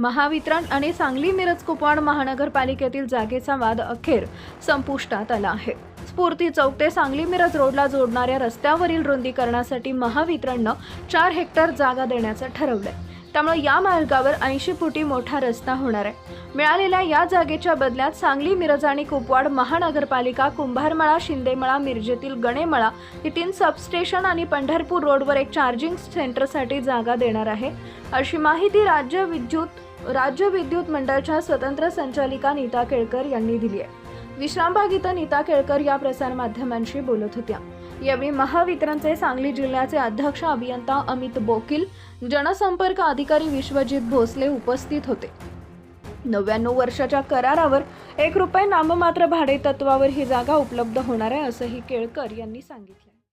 महावितरण आणि सांगली मिरज कुपवाड महानगरपालिकेतील जागेचा वाद अखेर संपुष्टात आला आहे. स्फूर्ती चौक ते सांगली मिरज रोडला जोडणाऱ्या रस्त्यावरील रुंदीकरणासाठी महावितरणनं चार हेक्टर जागा देण्याचं ठरवलंय. त्यामुळे या मार्गावर ऐंशी फुटी मोठा रस्ता होणार आहे. मिळालेल्या या जागेच्या बदल्यात सांगली मिरज आणि कुपवाड महानगरपालिका कुंभारमळा शिंदेमळा मिरजेतील गणेमळा ही तीन सबस्टेशन आणि पंढरपूर रोडवर एक चार्जिंग सेंटरसाठी जागा देणार आहे. अशी माहिती राज्य विद्युत राज्य विद्युत मंडळाच्या स्वतंत्र संचालिका नीता केळकर यांनी दिली आहे. विश्रामबाग इथं नीता केळकर या प्रसारमाध्यमांशी बोलत होत्या. यावेळी महावितरणचे सांगली जिल्ह्याचे अध्यक्ष अभियंता अमित बोकील जनसंपर्क अधिकारी विश्वजित भोसले उपस्थित होते. नव्याण्णव वर्षाच्या करारावर एक रुपये नाममात्र भाडे तत्वावर ही जागा उपलब्ध होणार आहे असंही केळकर यांनी सांगितलं